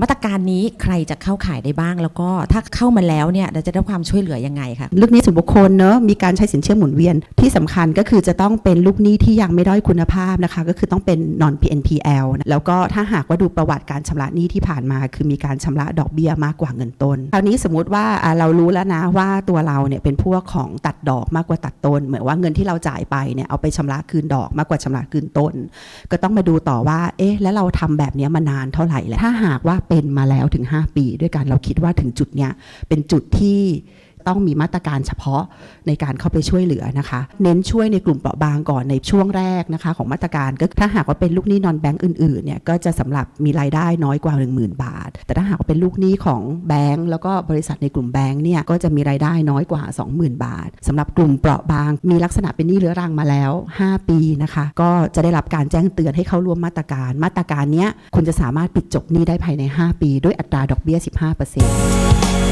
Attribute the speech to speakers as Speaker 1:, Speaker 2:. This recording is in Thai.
Speaker 1: มาตรการนี้ใครจะเข้าข่ายได้บ้าง แล้วก็ถ้าเข้ามาแล้วเนี่ยเราจะได้ความช่วยเหลือยังไงคะ
Speaker 2: ลูกหนี้ส่วนบุคคลเนอะมีการใช้สินเชื่อหมุนเวียนที่สำคัญก็คือจะต้องเป็นลูกหนี้ที่ยังไม่ด้อยคุณภาพนะคะ ก็คือต้องเป็น non PNPL นะแล้วก็ถ้าหากว่าดูประวัติการชำระหนี้ที่ผ่านมา คือมีการชำระดอกเบี้ยมากกว่าเงินต้นคราวนี้สมมติว่าเรารู้แล้วนะว่าตัวเราเนี่ยเป็นพวกของตัดดอกมากกว่าตัดต้น เหมือนว่าเงินที่เราจ่ายไปเนี่ยเอาไปชำระคืนดอกมากกว่าชำระคืนต้น ก็ต้องมาดูต่อว่าเอ๊ะแล้วเราทำแบบนี้มานานเท่าไหร่แล้วถ้าหากว่าเป็นมาแล้วถึง 5 ปี ด้วยกันเราคิดว่าถึงจุดเนี้ยเป็นจุดที่ ต้องมีมาตรการเฉพาะในการเข้าไปช่วยเหลือนะคะ เน้นช่วยในกลุ่มเปราะบางก่อนในช่วงแรกนะคะ ของมาตรการก็ถ้าหากว่าเป็นลูกหนี้นอนแบงก์อื่นๆเนี่ยก็จะสำหรับมีรายได้น้อยกว่า 10,000 บาท แต่ถ้าหากว่าเป็นลูกหนี้ของแบงก์แล้วก็บริษัทในกลุ่มแบงก์เนี่ยก็จะมีรายได้น้อยกว่า 20,000 บาทสำหรับกลุ่มเปราะบางมีลักษณะเป็นหนี้เรื้อรังมาแล้ว 5 ปีนะคะ ก็จะได้รับการแจ้งเตือนให้เข้าร่วมมาตรการ มาตรการเนี้ยคุณจะสามารถปิดจบหนี้ได้ภายใน 5 ปี ด้วยอัตราดอกเบี้ย 15%